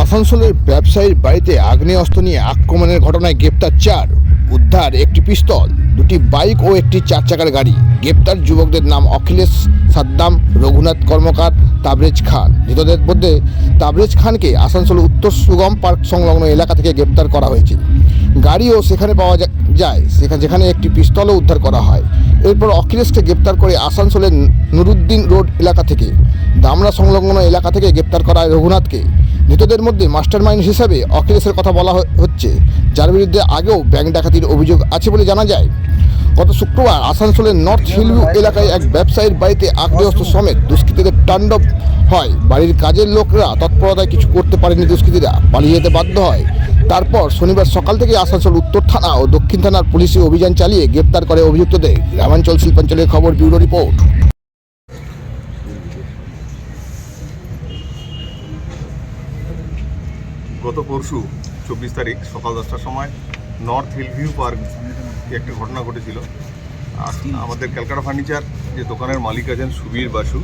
আসানসোলের ব্যবসায়ীর বাড়িতে আগ্নেয়াস্ত্র নিয়ে আক্রমণের ঘটনায় গ্রেপ্তার চার। উদ্ধার একটি পিস্তল, দুটি বাইক ও একটি চার চাকার গাড়ি। গ্রেপ্তার যুবকদের নাম অখিলেশ সাদ্দাম, রঘুনাথ কর্মকার, তাবরেজ খান। ধৃতদের মধ্যে তাবরেজ খানকে আসানসোল উত্তর সুগম পার্ক সংলগ্ন এলাকা থেকে গ্রেপ্তার করা হয়েছে। গাড়িও সেখানে পাওয়া যায়। সেখানে যেখানে একটি পিস্তলও উদ্ধার করা হয়। এরপর অখিলেশকে গ্রেপ্তার করে আসানসোলের নুরুদ্দিন রোড এলাকা থেকে, দামরা সংলগ্ন এলাকা থেকে গ্রেপ্তার করা রঘুনাথকে। ধৃতদের মধ্যে মাস্টারমাইন্ড হিসেবে অখিলেশের কথা বলা হচ্ছে, যার বিরুদ্ধে আগেও ব্যাংক ডাকাতির অভিযোগ আছে বলে জানা যায়। গত শুক্রবার আসানসোলের নর্থ হিলভিউ এলাকায় এক ব্যবসায়ীর বাড়িতে আগ্নেয়াস্ত্র সমেত দুষ্কৃতীদের তাণ্ডব হয়। বাড়ির কাজের লোকরা তৎপরতায় কিছু করতে পারেনি দুষ্কৃতীরা, পালিয়ে যেতে বাধ্য হয়। তারপর শনিবার সকাল থেকে আসানসোল উত্তর থানা ও দক্ষিণ থানার পুলিশি অভিযান চালিয়ে গ্রেপ্তার করে অভিযুক্তদের। গ্রামাঞ্চল শিল্পাঞ্চলের খবর, ব্যুরো রিপোর্ট। গত পরশু, চব্বিশ তারিখ, সকাল দশটার সময় নর্থ হিলভিউ পার্ক একটি ঘটনা ঘটেছিল। আমাদের ক্যালকাটা ফার্নিচার যে দোকানের মালিক আছেন সুবীর বাসু,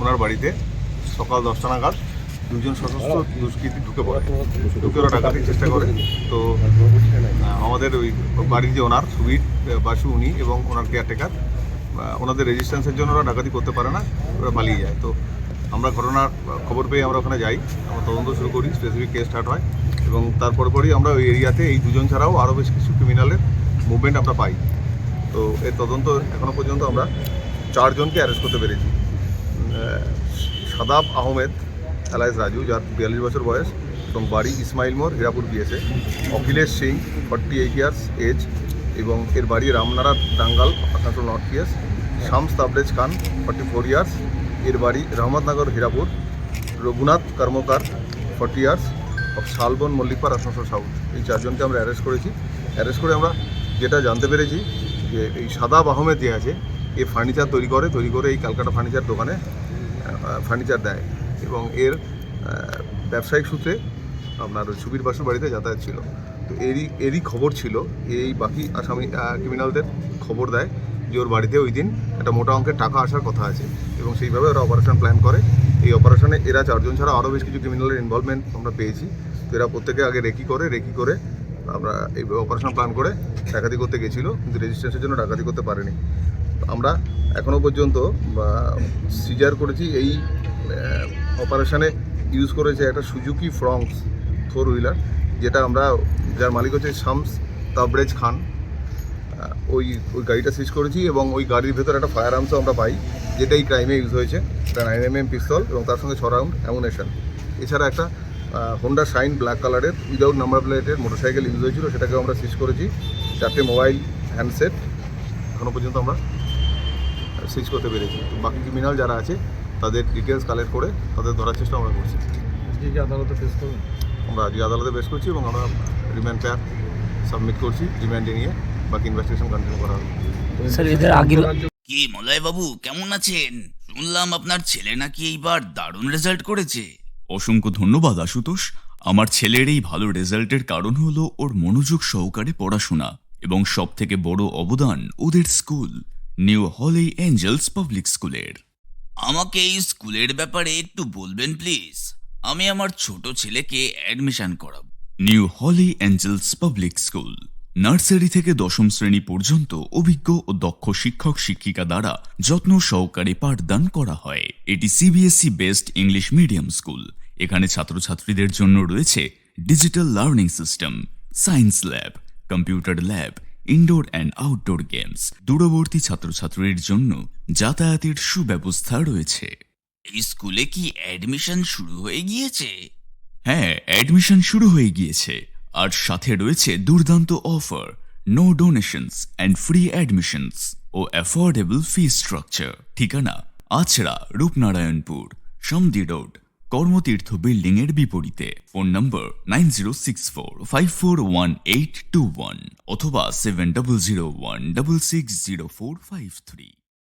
ওনার বাড়িতে সকাল দশটা নাগাদ দুজন সশস্ত্র দুষ্কৃতি ঢুকে পড়ে। ঢুকে ওরা ডাকাতির চেষ্টা করে। তো আমাদের ওই বাড়ির যে ওনার সুবীর বাসু উনি এবং ওনার কেয়ারটেকার ওনাদের রেজিস্ট্যান্সের জন্য ওরা ডাকাতি করতে পারে না ওরা পালিয়ে যায়। তো আমরা ঘটনার খবর পেয়ে আমরা ওখানে যাই। আমরা তদন্ত শুরু করি স্পেসিফিক কেস স্টার্ট হয় এবং তারপর পরই আমরা ওই এরিয়াতে এই দুজন ছাড়াও আরও বেশ কিছু ক্রিমিনালের মুভমেন্ট আমরা পাই। তো এর তদন্ত এখনও পর্যন্ত আমরা চারজনকে অ্যারেস্ট করতে পেরেছি। সাদাব আহমেদ এলাইস রাজু, যার বিয়াল্লিশ বছর বয়স এবং বাড়ি ইসমাইল মোড়, Hirapur BSA Akhilesh Singh forty eight years age এবং এর বাড়ি Ramnara Tangal Asansol north PS Shams Tabrez Khan forty four years এর বাড়ি Rahmatnagar, Hirapur, Raghunath Karmakar forty years of Salbon Mallickpara Asansol south এই চারজনকে আমরা অ্যারেস্ট করেছি। Arrest করে আমরা যেটা জানতে পেরেছি যে এই সাদা আহমেদ যে আছে, এ ফার্নিচার তৈরি করে তৈরি করে এই ক্যালকাটা ফার্নিচার দোকানে ফার্নিচার দেয়। এবং এর ব্যবসায়িক সূত্রে আপনার সুবীর বাসুর বাড়িতে যাতায়াত ছিল। তো এরই এরই খবর ছিল, এই বাকি আসামি ক্রিমিনালদের খবর দেয় যে ওর বাড়িতে ওই দিন একটা মোটা অঙ্কের টাকা আসার কথা আছে এবং সেইভাবে ওরা অপারেশন প্ল্যান করে। এই অপারেশনে এরা চারজন ছাড়া আরও বেশ কিছু ক্রিমিনালের ইনভলভমেন্ট আমরা পেয়েছি। তো এরা প্রত্যেকে আগে রেকি করে রেকি করে আমরা এই অপারেশন প্ল্যান করে ডাকাতি করতে গেছিল, কিন্তু রেজিস্ট্রেশনের জন্য ডাকাতি করতে পারেনি। আমরা এখনও পর্যন্ত সিজার করেছি এই অপারেশনে ইউজ করেছে একটা সুজুকি ফ্রংস ফোর হুইলার, যেটা আমরা, যার মালিক হচ্ছে শামস তাবরেজ খান। ওই ওই গাড়িটা সিজ করেছি এবং ওই গাড়ির ভেতর একটা ফায়ার আর্মসও আমরা পাই যেটা এই ক্রাইমে ইউজ হয়েছে। একটা নাইন এম এম পিস্তল এবং তার সঙ্গে ছ রাউন্ড অ্যামুনেশন এছাড়া একটা হোন্ডা শাইন ব্ল্যাক কালারের উইদাউট নাম্বার প্লেটের মোটরসাইকেল ইউজ হয়েছিল, সেটাকেও আমরা সিজ করেছি। চারটে মোবাইল হ্যান্ডসেট এখনও পর্যন্ত আমরা সিজ করতে পেরেছি। বাকি ক্রিমিনাল যারা আছে তাদের ডিটেলস কালেক্ট করে তাদের ধরার চেষ্টা আমরা করছি। আজকে আদালতে পেশ করবেন? আমরা আজকে আদালতে বেশ করছি এবং আমরা রিমান্ড পেয়ার সাবমিট করছি রিমান্ডে নিয়ে বাকি ইনভেস্টিগেশন কন্টিনিউ করা হবে। স্যার এদের আগে কি মলয় বাবু কেমন আছেন? শুনলাম আপনার ছেলে নাকি এইবার দারুণ রেজাল্ট করেছে। অসংখ্য ধন্যবাদ আশুতোষ। আমার ছেলের এই ভালো রেজাল্টের কারণ হলো ওর মনোযোগ সহকারে পড়াশোনা এবং সব থেকে বড় অবদান ওদের school new holy angels public স্কুলের আমাকে এই স্কুলের ব্যাপারে একটু বলবেন, প্লিজ? আমি আমার ছোট ছেলেকে অ্যাডমিশন করাব। New holy angels public school. Nursery থেকে দশম শ্রেণি পর্যন্ত অভিজ্ঞ ও দক্ষ শিক্ষক শিক্ষিকা দ্বারা যত্ন সহকারে পাঠদান করা হয়। এটি CBSE best English medium school এখানে ছাত্রছাত্রীদের জন্য রয়েছে digital learning system science lab computer lab indoor and outdoor games দূরবর্তী ছাত্রছাত্রীর জন্য যাতায়াতের সুব্যবস্থা রয়েছে। এই স্কুলে কি অ্যাডমিশন শুরু হয়ে গিয়েছে? হ্যাঁ অ্যাডমিশন শুরু হয়ে গিয়েছে। আর সাথে রয়েছে দুর্দান্ত offer no donations and free admissions O affordable fee structure ঠিকানা আছড়া, রূপনারায়ণপুর সমদি রোড, কর্মতীর্থ বিল্ডিং এর বিপরীতে। Phone number nine zero six four five four one eight two one অথবা seven double zero one double six zero four five three